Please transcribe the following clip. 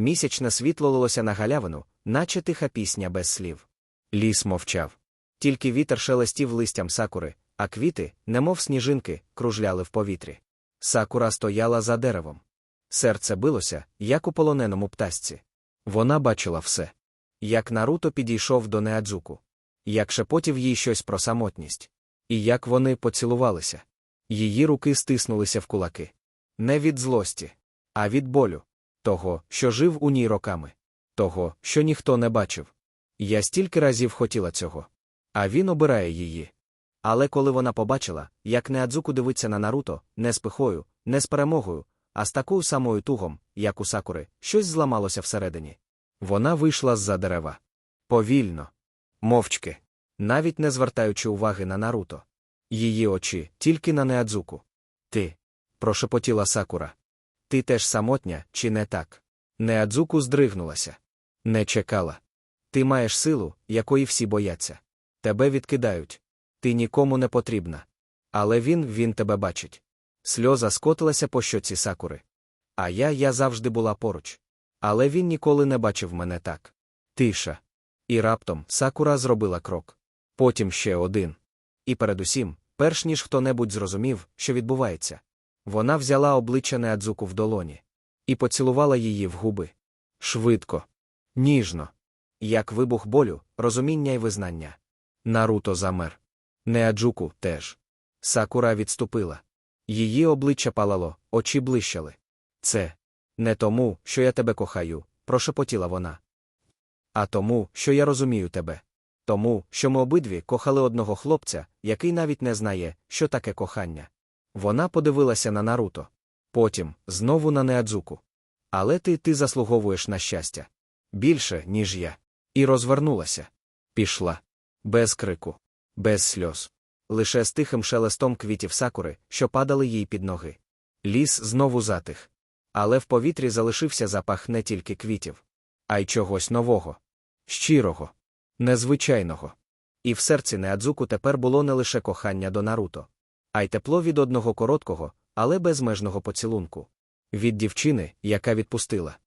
Місячне світло лилося на галявину, наче тиха пісня без слів. Ліс мовчав. Тільки вітер шелестів листям сакури, а квіти, немов сніжинки, кружляли в повітрі. Сакура стояла за деревом. Серце билося, як у полоненому птасці. Вона бачила все. Як Наруто підійшов до Неадзуку. Як шепотів їй щось про самотність. І як вони поцілувалися. Її руки стиснулися в кулаки. Не від злості, а від болю. Того, що жив у ній роками. Того, що ніхто не бачив. Я стільки разів хотіла цього. А він обирає її. Але коли вона побачила, як Неадзуку дивиться на Наруто, не з пихою, не з перемогою, а з такою самою тугом, як у сакури, щось зламалося всередині. Вона вийшла з-за дерева. Повільно. Мовчки. Навіть не звертаючи уваги на Наруто. Її очі тільки на Неадзуку. Ти. прошепотіла сакура. Ти теж самотня, чи не так? Неадзуку здригнулася. Не чекала. Ти маєш силу, якої всі бояться. Тебе відкидають. Ти нікому не потрібна. Але він він тебе бачить. Сльоза скотилася по щоці сакури. А я я завжди була поруч. Але він ніколи не бачив мене так. Тиша. І раптом сакура зробила крок. Потім ще один. І передусім, перш ніж хто-небудь зрозумів, що відбувається. Вона взяла обличчя Неадзуку в долоні і поцілувала її в губи. Швидко, ніжно, як вибух болю, розуміння й визнання. Наруто замер. Неаджуку теж. Сакура відступила. Її обличчя палало, очі блищали. Це не тому, що я тебе кохаю, прошепотіла вона. А тому, що я розумію тебе. Тому, що ми обидві кохали одного хлопця, який навіть не знає, що таке кохання. Вона подивилася на Наруто. Потім знову на Неадзуку. Але ти ти заслуговуєш на щастя. Більше, ніж я. І розвернулася. Пішла. Без крику, без сльоз. Лише з тихим шелестом квітів сакури, що падали їй під ноги. Ліс знову затих. Але в повітрі залишився запах не тільки квітів, а й чогось нового, щирого, незвичайного. І в серці Неадзуку тепер було не лише кохання до Наруто, а й тепло від одного короткого, але безмежного поцілунку. Від дівчини, яка відпустила.